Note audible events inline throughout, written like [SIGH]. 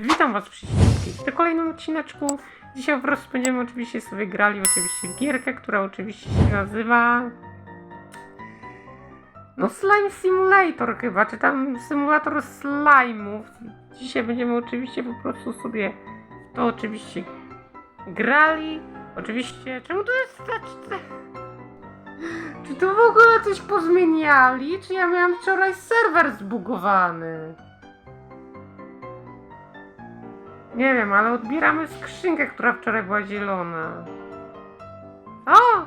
Witam Was wszystkich w kolejnym odcineczku. Dzisiaj prostu będziemy oczywiście sobie grali oczywiście w gierkę, która oczywiście się nazywa... No Slime Simulator chyba, czy tam symulator slime'ów. Dzisiaj będziemy oczywiście po prostu sobie to oczywiście grali. Oczywiście, czemu to jest. Czy to w ogóle coś pozmieniali? Czy ja miałam wczoraj serwer zbugowany? Nie wiem, ale odbieramy skrzynkę, która wczoraj była zielona. O!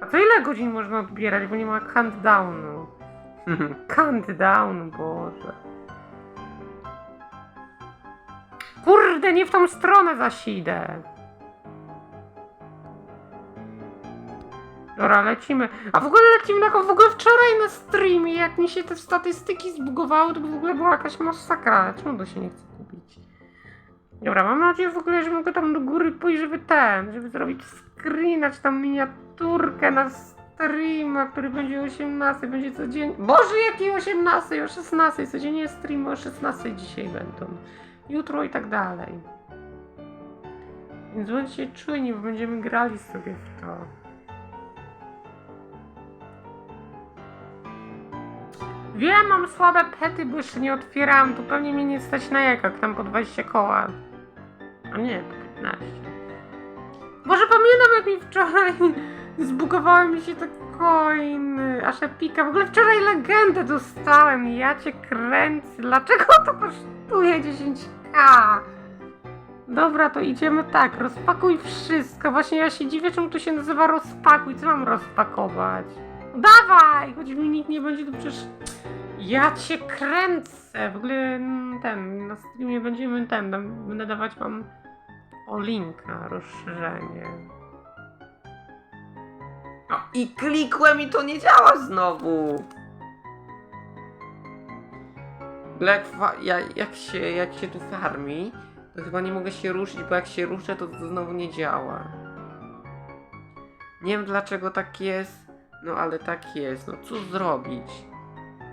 A co ile godzin można odbierać, bo nie ma countdownu? [LAUGHS] Countdown, Boże. Kurde, nie w tą stronę zaś Dobra, lecimy. A w ogóle lecimy na w ogóle wczoraj na streamie, jak mi się te statystyki zbugowały, to w ogóle była jakaś masakra. Czemu to się nie chce kupić? Dobra, mam nadzieję w ogóle, że mogę tam do góry pójść, żeby ten, żeby zrobić screena, czy tam miniaturkę na streama, który będzie o 18, będzie codziennie. Boże, jaki 18? O 16, codziennie streamy o 16 dzisiaj będą. Jutro i tak dalej. Więc bądźcie czujni, bo będziemy grali sobie w to. Wiem, mam słabe pety, bo jeszcze nie otwierałam, to pewnie mnie nie stać na jajkach, tam po 20 koła. A nie, po 15. Może pamiętam, jak mi wczoraj [LAUGHS] zbugowały mi się te coiny, aż epika. W ogóle wczoraj legendę dostałem, ja cię kręcę. Dlaczego to kosztuje 10k? Dobra, to idziemy tak, rozpakuj wszystko. Właśnie ja się dziwię, czemu to się nazywa rozpakuj. Co mam rozpakować? Dawaj, choć mi nikt nie będzie, to przecież ja cię kręcę. W ogóle mm, ten, na streamie będziemy ten, będę dawać wam o link na rozszerzenie. No i klikłem i to nie działa znowu. Fa- ja, jak, się, jak się tu farmi, to chyba nie mogę się ruszyć, bo jak się ruszę, to to znowu nie działa. Nie wiem dlaczego tak jest, no ale tak jest. No co zrobić?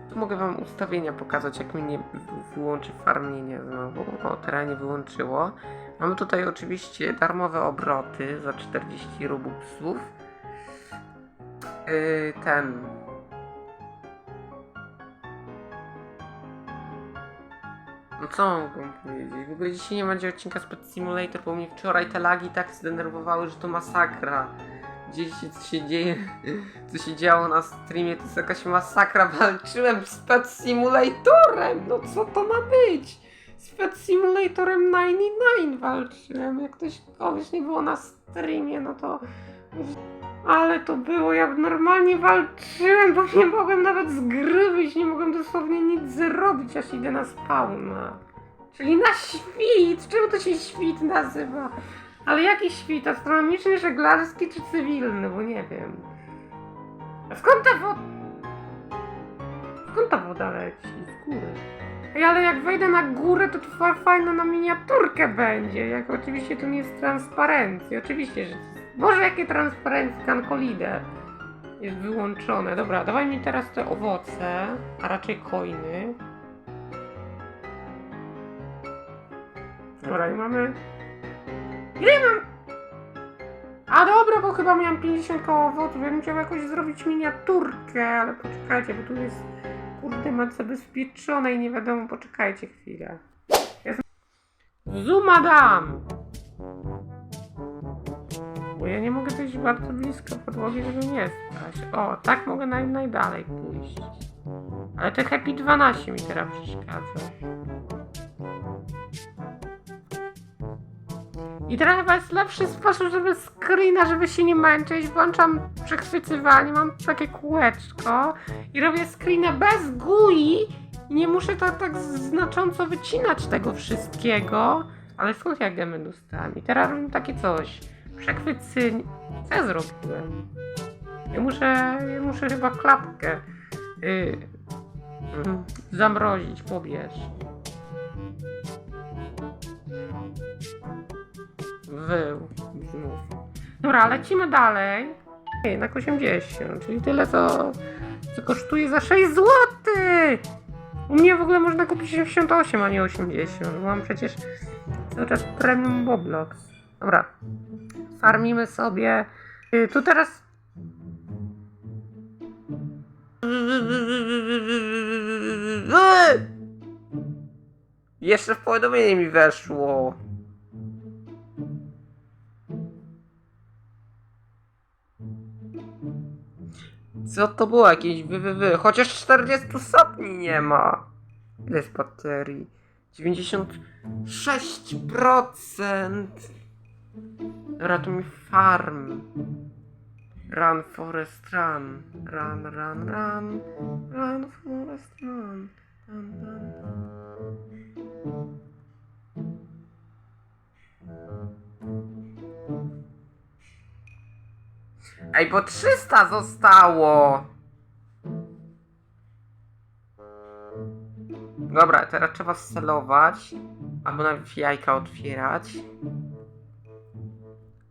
Tu mogę wam ustawienia pokazać, jak mi nie wyłączy farmienie znowu. O, teraz nie wyłączyło. Mamy tutaj oczywiście darmowe obroty za 40 robuxów. Yy, ten. No co mogę powiedzieć? W ogóle dzisiaj nie będzie odcinka z Pet Simulator, bo mnie wczoraj te lagi tak zdenerwowały, że to masakra. Gdzieś się, co się dzieje, co się działo na streamie, to jest jakaś masakra. Walczyłem z Pet Simulatorem! No co to ma być? Z Pet Simulatorem 99 walczyłem. Jak ktoś kogoś nie było na streamie, no to ale to było, jak normalnie walczyłem, bo nie mogłem nawet z gry wyjść, nie mogłem dosłownie nic zrobić, aż idę na spawna. Czyli na świt! Czemu to się świt nazywa? Ale jaki świt? Astronomiczny, żeglarski czy cywilny? Bo nie wiem. A skąd ta woda... Skąd ta woda leci? Z góry. Ej, ale jak wejdę na górę, to to fa- fajna na miniaturkę będzie. Jak oczywiście tu nie jest transparencji. Oczywiście, że... Boże, jakie transparencje, kankolide jest wyłączone. Dobra, dawaj mi teraz te owoce, a raczej coiny. Dobra, i mamy... Ile mam? A dobra, bo chyba miałam 50 koło. Ja bym chciał jakoś zrobić miniaturkę, ale poczekajcie, bo tu jest kurde ma zabezpieczone i nie wiadomo, poczekajcie chwilę. Jest... Zuma dam! Bo ja nie mogę zejść bardzo blisko podłogi, żeby nie spać. O, tak mogę naj, najdalej pójść. Ale te Happy 12 mi teraz przeszkadza. I teraz chyba jest lepszy sposób, żeby screena, żeby się nie męczyć. Włączam przechwytywanie, mam takie kółeczko i robię screena bez GUI i nie muszę to tak znacząco wycinać tego wszystkiego. Ale skąd ja gemy dostałem? I teraz robię takie coś. Przechwycyn... Co ja zrobiłem? Ja muszę, ja muszę chyba klapkę yy, mm, zamrozić, pobierz. Wył znów. Dobra, lecimy dalej. Jednak 80, czyli tyle co, co kosztuje za 6 zł. U mnie w ogóle można kupić 88, a nie 80. Mam przecież cały czas premium Roblox. Dobra. Farmimy sobie. Y, Tu teraz. Jeszcze w powiadomienie mi weszło. Co to było? Jakieś wy, wy, wy. Chociaż 40 stopni nie ma. Ile jest baterii? 96%. Dobra, to mi farm. Run, forest, run. Run, run, run. Run, forest, run. Dun, dun, dun. Ej, bo 300 zostało! Dobra, teraz trzeba scelować. Albo najpierw jajka otwierać.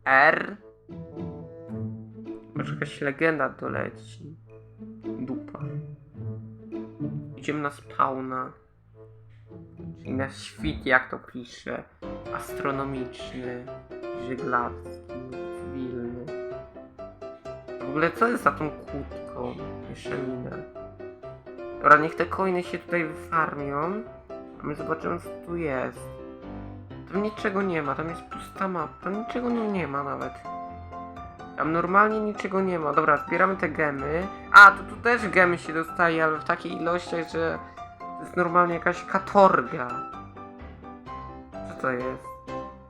R. Może jakaś legenda doleci. Dupa. Idziemy na spawna. Czyli na świt, jak to pisze. Astronomiczny, żeglarski, ogóle co jest za tą kłódką? Minę. Dobra, niech te coiny się tutaj wyfarmią. A my zobaczymy co tu jest. Tam niczego nie ma, tam jest pusta mapa. Tam niczego nie, nie ma nawet. Tam normalnie niczego nie ma. Dobra, zbieramy te gemy. A, to tu też gemy się dostaje, ale w takiej ilościach, że to jest normalnie jakaś katorga. Co to jest?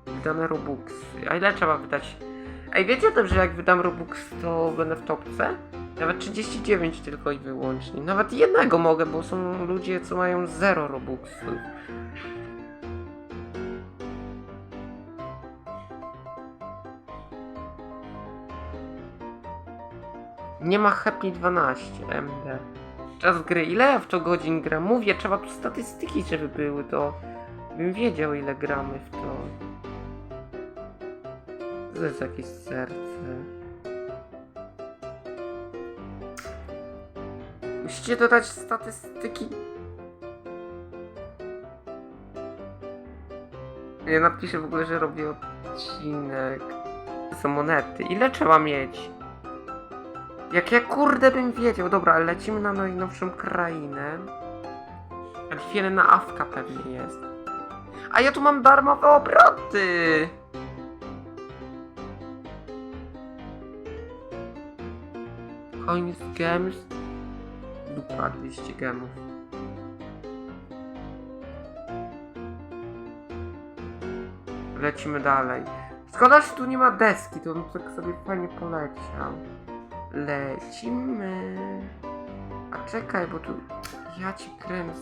Wydane robuxy. A ile trzeba wydać? Ej, wiecie dobrze, jak wydam robux, to będę w topce? Nawet 39 tylko i wyłącznie. Nawet jednego mogę, bo są ludzie, co mają 0 robuxów. Nie ma Happy 12 MD. Czas gry. Ile ja w to godzin gram? Mówię, trzeba tu statystyki, żeby były, to bym wiedział ile gramy w to. To jest jakieś serce. Musicie dodać statystyki. Ja napiszę w ogóle, że robię odcinek. Są monety. Ile trzeba mieć? Jak ja kurde bym wiedział. Dobra, lecimy na najnowszą krainę. A na Awka pewnie jest. A ja tu mam darmowe obroty! Coins, gems. Dupa, 200 gemów. Lecimy dalej. Szkoda, że tu nie ma deski, to bym tak sobie fajnie poleciał. Lecimy. A czekaj, bo tu... Ja ci kręcę.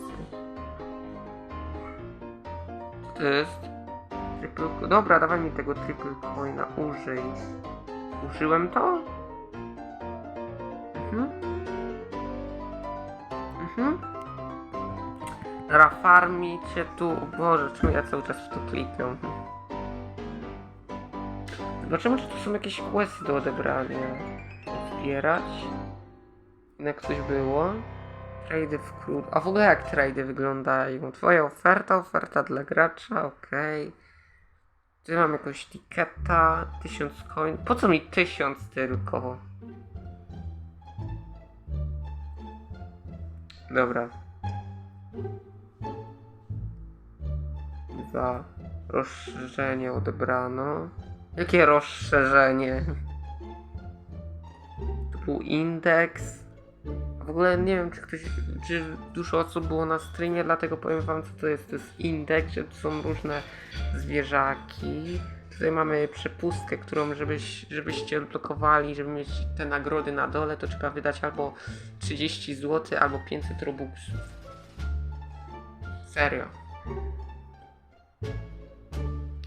Co to jest? Triple... Dobra, dawaj mi tego triple coina, użyj. Użyłem to? Mhm. Dobra, farmicie tu. Boże, czemu ja cały czas w to klikam? Zobaczymy, czy tu są jakieś questy do odebrania. Zbierać. Jak coś było. Trady w krót. A w ogóle jak trady wyglądają? Twoja oferta, oferta dla gracza, okej. Tu mam jakąś tiketa, 1000 coin. Po co mi 1000 tylko? Dobra. Dwa. Rozszerzenie odebrano. Jakie rozszerzenie? To był indeks. W ogóle nie wiem, czy ktoś, czy dużo osób było na streamie, dlatego powiem wam, co to jest. To jest indeks, że to są różne zwierzaki. Tutaj mamy przepustkę, którą żebyś, żebyście odblokowali, żeby mieć te nagrody na dole, to trzeba wydać albo 30 zł, albo 500 robuxów. Serio.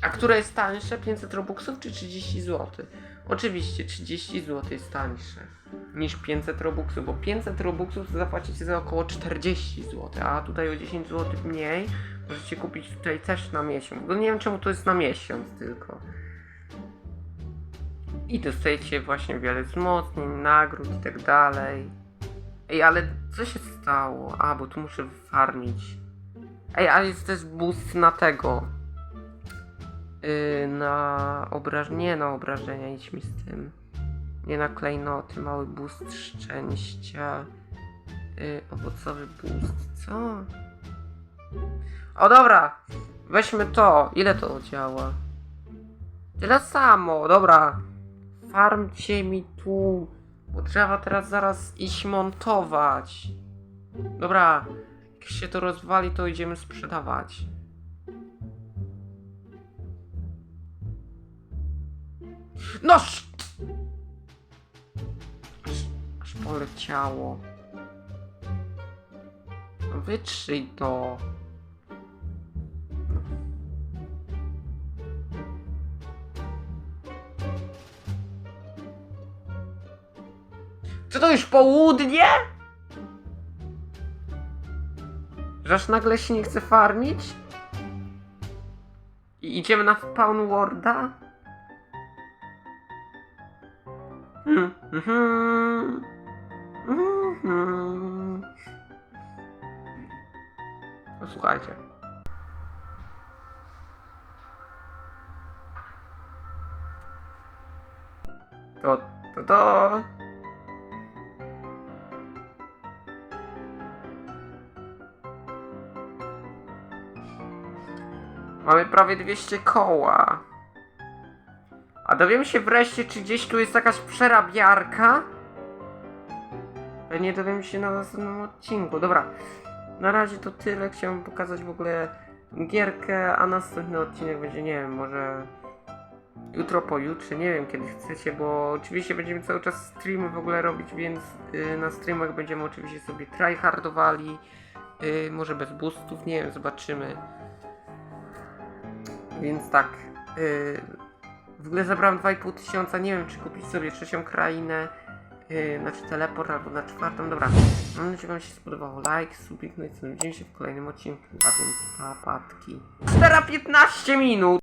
A które jest tańsze? 500 robuxów czy 30 zł? Oczywiście 30 zł jest tańsze niż 500 robuxów, bo 500 robuxów zapłacicie za około 40 zł, a tutaj o 10 zł mniej możecie kupić tutaj też na miesiąc. Bo nie wiem czemu to jest na miesiąc tylko. I dostajecie właśnie wiele wzmocnień, nagród i tak dalej. Ej, ale co się stało? A, bo tu muszę farmić. Ej, ale jest też boost na tego. Yy, na obrażenia. Nie na obrażenia, idźmy z tym. Nie na klejnoty, mały boost szczęścia. Yy, owocowy boost, co? O dobra, weźmy to. Ile to działa? Tyle samo, dobra. Farmcie mi tu, bo trzeba teraz zaraz iść montować. Dobra, jak się to rozwali, to idziemy sprzedawać. No! sz- Aż, aż poleciało. Wytrzyj to. Co to już południe? Że aż nagle się nie chce farmić? I idziemy na spawn warda? Hmm, mhm. Mhm. No. To, to, to. Mamy prawie 200 koła. A dowiemy się wreszcie, czy gdzieś tu jest jakaś przerabiarka? Pewnie dowiemy się na następnym odcinku. Dobra, na razie to tyle. Chciałem pokazać w ogóle gierkę, a następny odcinek będzie, nie wiem, może jutro, pojutrze, nie wiem kiedy chcecie, bo oczywiście będziemy cały czas streamy w ogóle robić, więc y, na streamach będziemy oczywiście sobie tryhardowali. Y, może bez boostów, nie wiem, zobaczymy. Więc tak. Yy, w ogóle zabrałem 2,5 tysiąca. Nie wiem, czy kupić sobie trzecią krainę. Yy, znaczy teleport albo na czwartą. Dobra. Mam nadzieję, że Wam się spodobało. Like, subik, no i co? Widzimy się w kolejnym odcinku. A więc papatki. 4 15 minut!